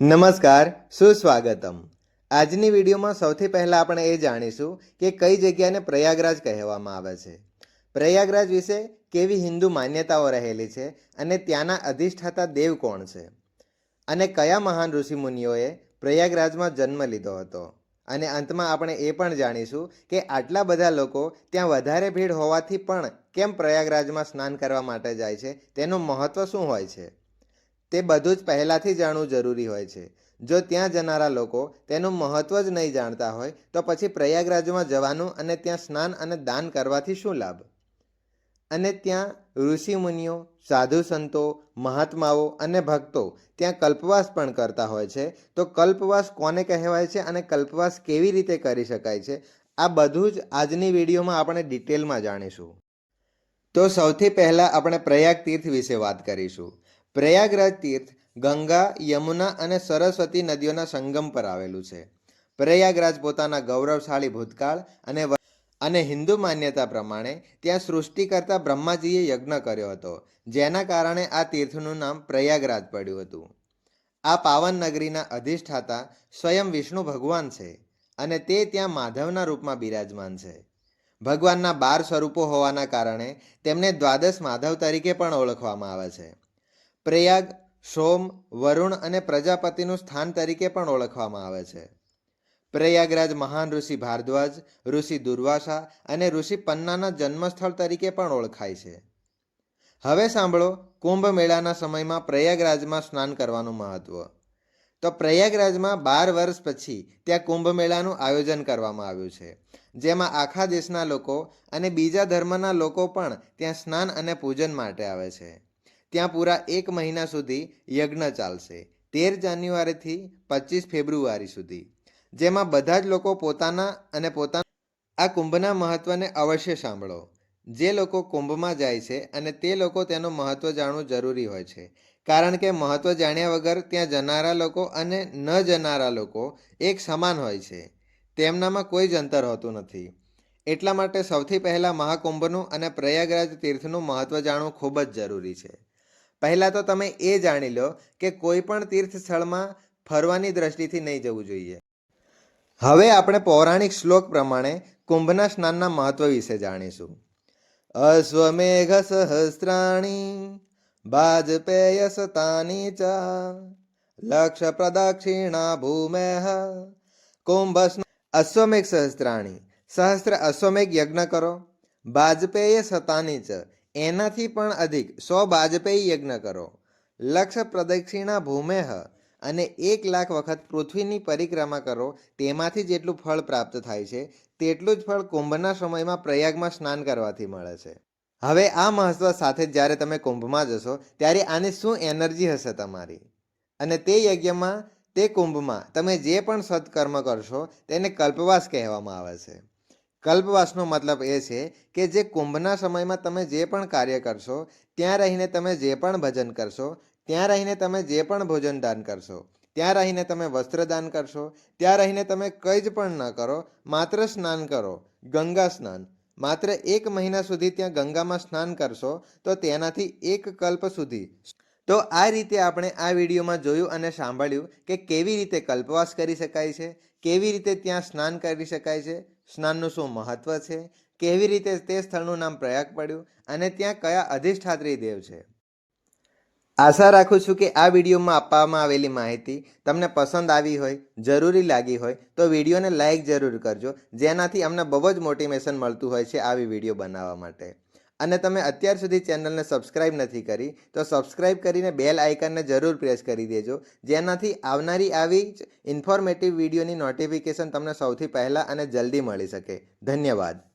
નમસ્કાર, સુસ્વાગતમ. આજની વિડીયોમાં સૌથી પહેલાં આપણે એ જાણીશું કે કઈ જગ્યાને પ્રયાગરાજ કહેવામાં આવે છે. પ્રયાગરાજ વિશે કેવી હિન્દુ માન્યતાઓ રહેલી છે અને ત્યાંના અધિષ્ઠાતા દેવ કોણ છે? અને કયા મહાન ઋષિમુનિઓએ પ્રયાગરાજમાં જન્મ લીધો હતો? અને અંતમાં આપણે એ પણ જાણીશું કે આટલા બધા લોકો ત્યાં વધારે ભીડ હોવાથી પણ કેમ પ્રયાગરાજમાં સ્નાન કરવા માટે જાય છે? તેનું મહત્ત્વ શું હોય છે? તે બધું જ પહેલાંથી જાણવું જરૂરી હોય છે. જો ત્યાં જનારા લોકો તેનું મહત્ત્વ જ નહીં જાણતા હોય, તો પછી પ્રયાગરાજમાં જવાનું અને ત્યાં સ્નાન અને દાન કરવાથી શું લાભ? અને ત્યાં ઋષિમુનિઓ સાધુ સંતો, મહાત્માઓ અને ભક્તો ત્યાં કલ્પવાસ પણ કરતા હોય છે. તો કલ્પવાસ કોને કહેવાય છે અને કલ્પવાસ કેવી રીતે કરી શકાય છે? આ બધું જ આજની વિડીયોમાં આપણે ડિટેલમાં જાણીશું. તો સૌથી પહેલાં આપણે પ્રયાગ તીર્થ વિશે વાત કરીશું. પ્રયાગરાજ તીર્થ ગંગા, યમુના અને સરસ્વતી નદીઓના સંગમ પર આવેલું છે. પ્રયાગરાજ પોતાના ગૌરવશાળી ભૂતકાળ અને અને હિન્દુ માન્યતા પ્રમાણે ત્યાં સૃષ્ટિ કરતા બ્રહ્માજીએ યજ્ઞ કર્યો હતો, જેના કારણે આ તીર્થનું નામ પ્રયાગરાજ પડ્યું હતું. આ પાવન નગરીના અધિષ્ઠાતા સ્વયં વિષ્ણુ ભગવાન છે અને તે ત્યાં માધવના રૂપમાં બિરાજમાન છે. ભગવાનના બાર સ્વરૂપો હોવાના કારણે તેમને દ્વાદશ માધવ તરીકે પણ ઓળખવામાં આવે છે. પ્રયાગ, સોમ, વરુણ અને પ્રજાપતિનું સ્થાન તરીકે પણ ઓળખવામાં આવે છે. પ્રયાગરાજ મહાન ઋષિ ભારદ્વાજ, ઋષિ દુર્વાસા અને ઋષિ પન્નાના જન્મસ્થળ તરીકે પણ ઓળખાય છે. હવે સાંભળો કુંભ મેળાના સમયમાં પ્રયાગરાજમાં સ્નાન કરવાનું મહત્વ. તો પ્રયાગરાજમાં બાર વર્ષ પછી ત્યાં કુંભ મેળાનું આયોજન કરવામાં આવ્યું છે. જેમાં આખા દેશના લોકો અને બીજા ધર્મના લોકો પણ ત્યાં સ્નાન અને પૂજન માટે આવે છે. ત્યાં પૂરા એક મહિના સુધી યજ્ઞ ચાલશે. તેર જાન્યુઆરીથી પચીસ ફેબ્રુઆરી સુધી. જેમાં બધા જ લોકો પોતાના અને પોતાના આ કુંભના મહત્ત્વને અવશ્ય સાંભળો. જે લોકો કુંભમાં જાય છે અને તે લોકો તેનું મહત્ત્વ જાણવું જરૂરી હોય છે. કારણ કે મહત્ત્વ જાણ્યા વગર ત્યાં જનારા લોકો અને ન જનારા લોકો એક સમાન હોય છે. તેમનામાં કોઈ જ અંતર હોતું નથી. એટલા માટે સૌથી પહેલાં મહાકુંભનું અને પ્રયાગરાજ તીર્થનું મહત્ત્વ જાણવું ખૂબ જ જરૂરી છે. પહેલાં તો તમે એ જાણી લો કે કોઈ પણ તીર્થ સ્થળમાં ફરવાની દ્રષ્ટિથી નહીં જવું જોઈએ. હવે આપણે પૌરાણિક શ્લોક પ્રમાણે કુંભના સ્નાનના મહત્વ વિશે જાણીશું. અશ્વમેઘ સહસ્ત્રાણી બાજપેય સતાની ચ, લક્ષ પ્રદક્ષિણા ભૂમેહ, કુંભ અશ્વમેઘ સહસ્ત્રાણી સહસ્ત્ર અશ્વમેઘ યજ્ઞ કરો, બાજપેય સતાની ચ એનાથી પણ અધિક. સો બાજપેયી યજ્ઞ કરો. લક્ષ પ્રદક્ષિણા ભૂમેહ અને એક લાખ વખત પૃથ્વીની પરિક્રમા કરો. તેમાંથી જેટલું ફળ પ્રાપ્ત થાય છે, તેટલું જ ફળ કુંભના સમયમાં પ્રયાગમાં સ્નાન કરવાથી મળે છે. હવે આ મહત્વ સાથે જ્યારે તમે કુંભમાં જશો, ત્યારે આની શું એનર્જી હશે તમારી? અને તે યજ્ઞમાં, તે કુંભમાં તમે જે પણ સત્કર્મ કરશો, તેને કલ્પવાસ કહેવામાં આવે છે. કલ્પવાસનો મતલબ એ છે કે જે કુંભના સમયમાં તમે જે પણ કાર્ય કરશો, ત્યાં રહીને તમે જે પણ ભજન કરશો, ત્યાં રહીને તમે જે પણ ભોજન દાન કરશો, ત્યાં રહીને તમે વસ્ત્ર દાન કરશો, ત્યાં રહીને તમે કંઈ જ પણ ન કરો, માત્ર સ્નાન કરો, ગંગા સ્નાન. માત્ર એક મહિના સુધી ત્યાં ગંગામાં સ્નાન કરશો, તો તેનાથી એક કલ્પ સુધી. તો આ રીતે આપણે આ વિડીયોમાં જોયું અને સાંભળ્યું કે કેવી રીતે કલ્પવાસ કરી શકાય છે, કેવી રીતે ત્યાં સ્નાન કરી શકાય છે સ્નાનનું શું મહત્વ છે? કેવી રીતે તે સ્થળનું નામ પ્રયાગ પડ્યું? અને ત્યાં કયા અધિષ્ઠાત્રી દેવ છે? આશા રાખું છું કે આ વિડીયોમાં આપવામાં આવેલી માહિતી તમને પસંદ આવી હોય, જરૂરી લાગી હોય, તો વિડીયોને લાઇક જરૂર કરજો. જેનાથી અમને બહુ જ મોટિવેશન મળતું હોય છે આવી વીડિયો બનાવવા માટે. અને તમે અત્યાર સુધી ચેનલને સબસ્ક્રાઇબ નથી કરી, તો સબસ્ક્રાઇબ કરીને બેલ આઇકનને જરૂર પ્રેસ કરી દેજો. જેનાથી આવનારી આવી જ ઇન્ફોર્મેટિવ વિડીયોની નોટિફિકેશન તમને સૌથી પહેલાં અને જલ્દી મળી શકે. ધન્યવાદ.